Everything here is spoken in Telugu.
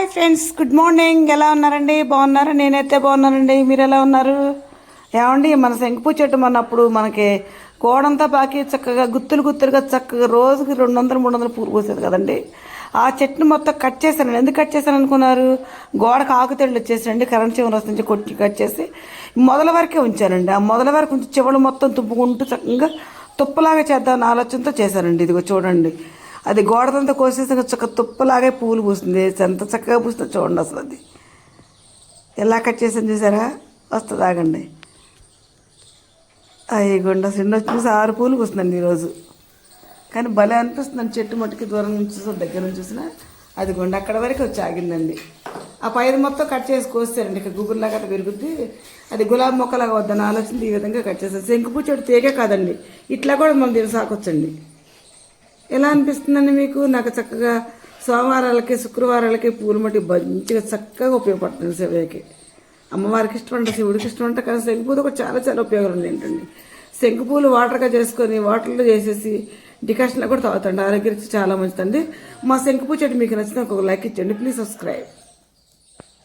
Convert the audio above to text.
Hi friends good morning. ఎలా ఉన్నారండి? బాగున్నారా? నేనైతే బాగున్నానండి. మీరు ఎలా ఉన్నారు? ఏమండి మన శంకుపూ చెట్టు మనప్పుడు మనకి గోడంతా బాకి చక్కగా గుత్తులు గుత్తులుగా చక్కగా రోజుకి రెండు వందలు మూడు వందలు పూలు పోసేది కదండి. ఆ చెట్టును మొత్తం కట్ చేశాను ఎందుకు కట్ చేశాను అనుకున్నారు? గోడకు ఆకుతెళ్ళు వచ్చేసానండి కరెంట్ చివరి వస్తుంది నుంచి కొట్టి కట్ చేసి మొదల వరకే ఉంచానండి. ఆ మొదల వరకు ఉంచి చివరి మొత్తం తుప్పుకుంటూ చక్కగా తుప్పలాగా చేద్దామని ఆలోచనతో చేశానండి. ఇదిగో చూడండి. అది గోడతంతా కోసేసి చక్క తుప్పలాగే పూలు పూస్తుంది. ఎంత చక్కగా పూస్తుందో చూడండి అసలు అది. ఎలా కట్ చేసాను చూసారా? వస్తుంది ఆగండి. అయ్యగుండ చిన్న చూసి ఆరు పూలు పూస్తుందండి ఈరోజు. కానీ భలే అనిపిస్తుందండి చెట్టు మట్టుకి దూరం నుంచి చూసిన దగ్గర నుంచి చూసినా. అది గుండె అక్కడ వరకు వచ్చి ఆగిందండి. ఆ పైరు మొత్తం కట్ చేసి కోస్తారండి ఇక గుబుర్లాగా అట్లా పెరుగుద్ది. అది గులాబీ మొక్కలాగా వద్దని ఆలోచన ఈ విధంగా కట్ చేస్తారు శంకుపూ చెట్టు తీగే కాదండి. ఇట్లా కూడా మనం దీన్ని సాకొచ్చండి ఎలా అనిపిస్తుందండి మీకు? నాకు చక్కగా సోమవారాలకి శుక్రవారాలకి పూలు మట్టి మంచిగా చక్కగా ఉపయోగపడుతుంది శివయ్యకి. అమ్మవారికి ఇష్టం శివుడికి ఇష్టం కానీ శంకుపూలు కూడా చాలా చాలా ఉపయోగాలు ఉన్నాయి ఏంటండి. శంకుపూలు వాటర్గా చేసుకొని వాటర్లో చేసేసి డికాషన్లో కూడా తాగుతండి ఆరోగ్యం చాలా మంచిదండి. మా శంకుపూ చెట్టు మీకు నచ్చితే ఒక లైక్ ఇచ్చండి ప్లీజ్ సబ్స్క్రైబ్.